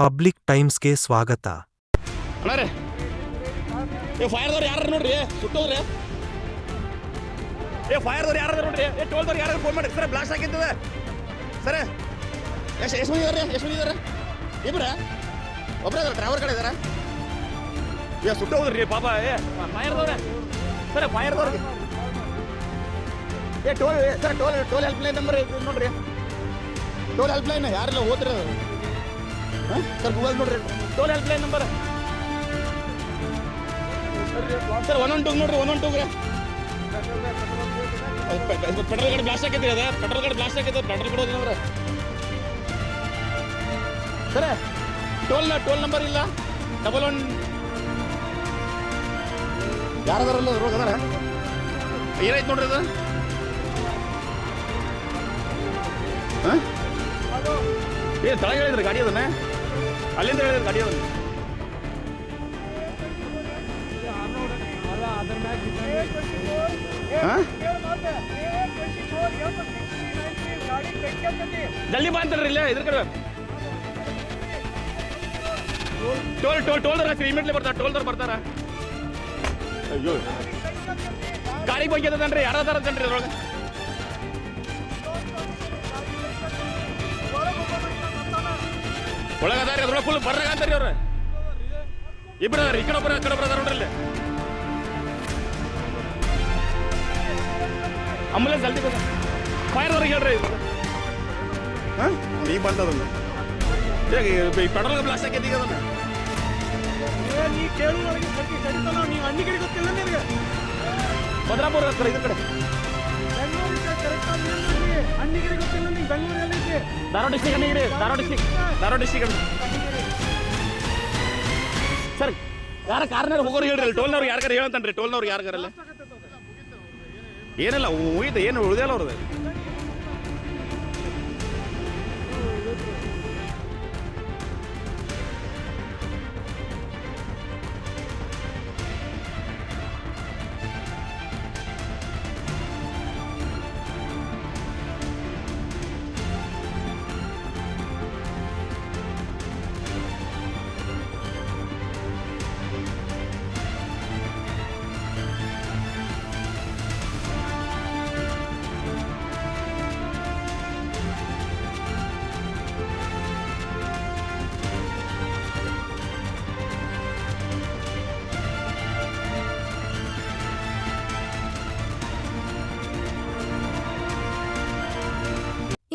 Public ಟೈಮ್ಸ್ಗೆ ಸ್ವಾಗತ. ಅಣ್ಣ ರೀ, ಏ, ಫೈರ್ದವ್ರು ಯಾರು ನೋಡ್ರಿ? ಸುಟ್ಟೋದ್ರೆ ಏ, ಫೈರ್ದವ್ರು ಯಾರು ನೋಡ್ರಿ? ಏ, ಟೋಲ್ದವ್ರು ಯಾರು ಫೋನ್ ಮಾಡಿ? ಸರ್ ಬ್ಲಾಸ್ಟ್ ಆಗಿರ್ತದ ಸರ್ ಎಷ್ಟು ಎಷ್ಟು ಮಂದಿ ಇದಾರೆ ಎಷ್ಟು ಮಂದಿ ಇದಾರೆ ಇಬ್ರ? ಒಬ್ಬರೇ ಇದಾರೆ ಡ್ರೈವರ್ ಕಡೆ ಇದಾರ? ಏ ಸುಟ್ಟೋದ್ರಿ ಪಾಪ, ಏ, ಫೈರ್ದವ್ರೆ. ಸರ್ ಫೈರ್ದವ್ರಿಗೆ ಏ, toll sir, toll toll help line number ನೋಡ್ರಿ. ಟೋಲ್ ಹೆಲ್ಪ್ ಲೈನ್ ಯಾರಿಲ್ಲ, ಹೋದ್ರೆ ಸರ್ ಗೂಗಲ್ ನೋಡ್ರಿ. Toll help line number sir one one two ನೋಡ್ರಿ ಒನ್ ಒನ್ ಟೂಗ್ರೆ ಪೆಟ್ರೋಲ್ ಗಾಡಿ ಬ್ಲಾಸ್ಟ್ ಆಗೈತಿ ಅದ. ಪೆಟ್ರೋಲ್ ಗಾಡಿ ಬ್ಲಾಸ್ಟ್ ಆಗೈತೆ ಪೆಟ್ರೋಲ್ ಕೊಡೋದಿಲ್ಲ ಸರ ಟೋಲ್ ಟೋಲ್ ನಂಬರ್ ಇಲ್ಲ. ಡಬಲ್ ಒನ್ ಯಾರದಾರಲ್ಲ ರೋಗ ಅದಾರ? ಏನಾಯ್ತು ನೋಡ್ರಿ ಅದು? ಹಾಂ? ಏ, ತಳಗ ಹೇಳಿದ್ರಿ ಗಾಡಿ ಅದನ್ನ? ಅಲ್ಲಿಂದ ಹೇಳಿದ್ರಿ ಗಾಡಿ ಅದನ್ನ ಹಾಂ ಜಲ್ದಿ ಬಾ ಅಂತಾರ್ರಿ ಇಲ್ಲೇ ಇದ್ರ ಕಡೆ ಟೋಲ್ ಟೋಲ್ ಟೋಲ್ದವ್ರು ಹಚ್ಚಿರಿ ಇಮಿಡಿಯೇಟ್ಲಿ ಬರ್ತಾರ ಟೋಲ್ದವ್ರು ಬರ್ತಾರ ಅಯ್ಯೋ ಗಾಡಿ ಬಗ್ಗೆ ಅದನ್ರಿ ಯಾರು ಅದಾರ ಅಂತನ್ರಿ ಅದ್ರೊಳಗೆ ಒಳಗದಾರಿ ಅದ್ರೊಳಗೆ ಫುಲ್ ಬರ್ರಾಗ ಅಂತಾರಿ ಅವ್ರು ಇಬ್ಬರು ಅದಾರ ಈ ಕಡೆ ಒಬ್ಬರ ಆ ಕಡೆ ಒಬ್ಬರ ಅದಾರ ನೋಡ್ರಿ ಇಲ್ಲಿ ಆಂಬುಲೆನ್ಸ್ ಜಲ್ದಿ ಬಂದ ಫೈರ್ದವ್ರಿಗೆ ಹೇಳ್ರಿ ಇದು ಹಾಂ ಈಗ ಬಂದದನ್ನು ಈಗ ಪೆಟ್ರೋಲ್ ಬ್ಲಾಸ್ಟ್ ಆಗೈತಿ ಈಗ ಅದನ್ನ ನೀ ಕೇಳು ನನಗೆ ಸತಿ ಸರಿತಲ್ಲ ನೀವು ಹಣ್ಣಿ ಕಡೆ ಗೊತ್ತಿಲ್ಲ ನಿನಗೆ ಭದ್ರಾಪುರ ಹತ್ರ ಇದ್ರ ಕಡೆ ಬೆಂಗಳೂರಿಗೆ ಕರೆಕ್ಟ್ ಹಣ್ಣಿಗಿರಿ ಗೊತ್ತಿಲ್ಲ ನೀನು ಬೆಂಗಳೂರಲ್ಲಿ ಐತಿ Dharwad district Annigeri Dharwad district Dharwad district sir, ಯಾರ ಕಾರ್ನಾರ ಹೋಗೋರು ಹೇಳ್ರಿ ಟೋಲ್ನವ್ರು ಯಾರ್ಗಾರ ಹೇಳಂತಾನ್ರಿ, ಟೋಲ್ನವ್ರು ಯಾರ್ಗಾರಲ್ಲ ಏನಿಲ್ಲ ಉಯ್ದು ಏನು ಉಳಿದಲ್ಲ ಅವ್ರದ್ದು.